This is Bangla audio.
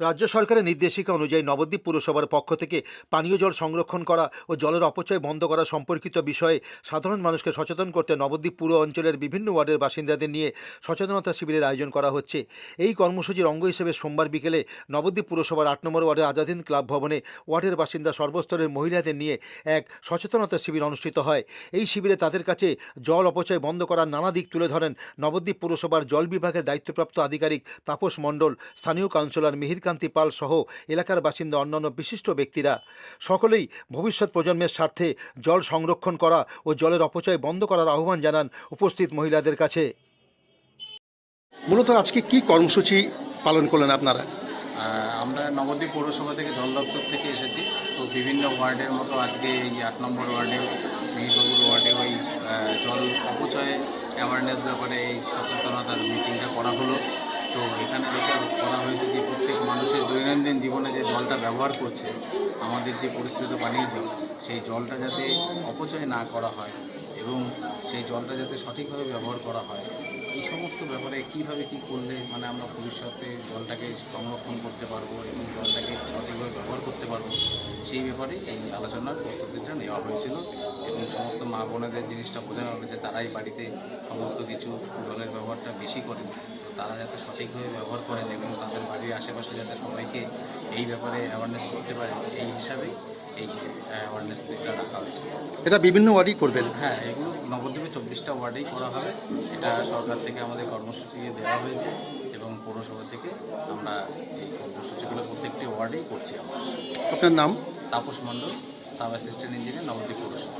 রাজ্য সরকারের নির্দেশিকা অনুযায়ী নবদ্বীপ পুরসভার পক্ষ থেকে পানীয় জল সংরক্ষণ করা ও জলের অপচয় বন্ধ করা সম্পর্কিত বিষয়ে সাধারণ মানুষকে সচেতন করতে নবদ্বীপ পুর অঞ্চলের বিভিন্ন ওয়ার্ডের বাসিন্দাদের নিয়ে সচেতনতা শিবিরের আয়োজন করা হচ্ছে। এই কর্মসূচির অঙ্গ হিসেবে সোমবার বিকেলে নবদ্বীপ পুরসভার আট নম্বর ওয়ার্ডের আজাদিন ক্লাব ভবনে ওয়ার্ডের বাসিন্দা সর্বস্তরের মহিলাদের নিয়ে এক সচেতনতা শিবির অনুষ্ঠিত হয়। এই শিবিরে তাদের কাছে জল অপচয় বন্ধ করার নানা দিক তুলে ধরেন নবদ্বীপ পুরসভার জল বিভাগের দায়িত্বপ্রাপ্ত আধিকারিক তাপস মণ্ডল, স্থানীয় কাউন্সিলর মিহিরকান্তি পাল সহ এলাকার বাসিন্দা অন্যান্য বিশিষ্ট ব্যক্তিরা। সকলেই ভবিষ্যৎ প্রজন্মের স্বার্থে জল সংরক্ষণ করা ও জলের অপচয় বন্ধ করার আহ্বান জানান উপস্থিত মহিলাদের কাছে। মূলত আজকে কি কর্মসূচি পালন করলেন আপনারা? আমরা নবদ্বীপ পৌরসভা থেকে জল দপ্তর থেকে এসেছি। তো বিভিন্ন ওয়ার্ডের মতো আজকে এই আট নম্বর ওয়ার্ডেও মিহিরবাবুর ওয়ার্ডে ওই জল অপচয় অ্যাওয়ারনেস ব্যাপারে এই সচেতনতার মিটিংটা করা হলো। তো এখানে যেটা করা জলটা ব্যবহার করছে, আমাদের যে পরিশ্রুত পানীয় জল, সেই জলটা যাতে অপচয় না করা হয় এবং সেই জলটা যাতে সঠিকভাবে ব্যবহার করা হয়, এই সমস্ত ব্যাপারে কীভাবে কি করলে মানে আমরা ভবিষ্যতে জলটাকে সংরক্ষণ করতে পারব এবং জলটাকে সঠিকভাবে ব্যবহার করতে পারব, সেই ব্যাপারে এই আলোচনার প্রস্তুতিটা নেওয়া হয়েছিল এবং সমস্ত মা বোনেদের জিনিসটা বোঝানো হলো যে তারাই বাড়িতে সমস্ত কিছু জলের ব্যবহারটা বেশি করেন তো তারা যাতে সঠিকভাবে ব্যবহার করেন এবং তাদের আশেপাশে যাতে সবাইকে এই ব্যাপারে অ্যাওয়ারনেস করতে পারে এই হিসাবে এই যে অ্যাওয়ারনেসটা রাখা হয়েছে। এটা বিভিন্ন ওয়ার্ডই করবেন? হ্যাঁ এগুলো নবদ্বীপে চব্বিশটা ওয়ার্ডেই করা হবে। এটা সরকার থেকে আমাদের কর্মসূচি দেওয়া হয়েছে এবং পৌরসভা থেকে আমরা এই কর্মসূচিগুলো প্রত্যেকটি ওয়ার্ডেই করছি আমরা। আপনার নাম? Tapas Mondal sub assistant engineer Nabadwip পৌরসভা।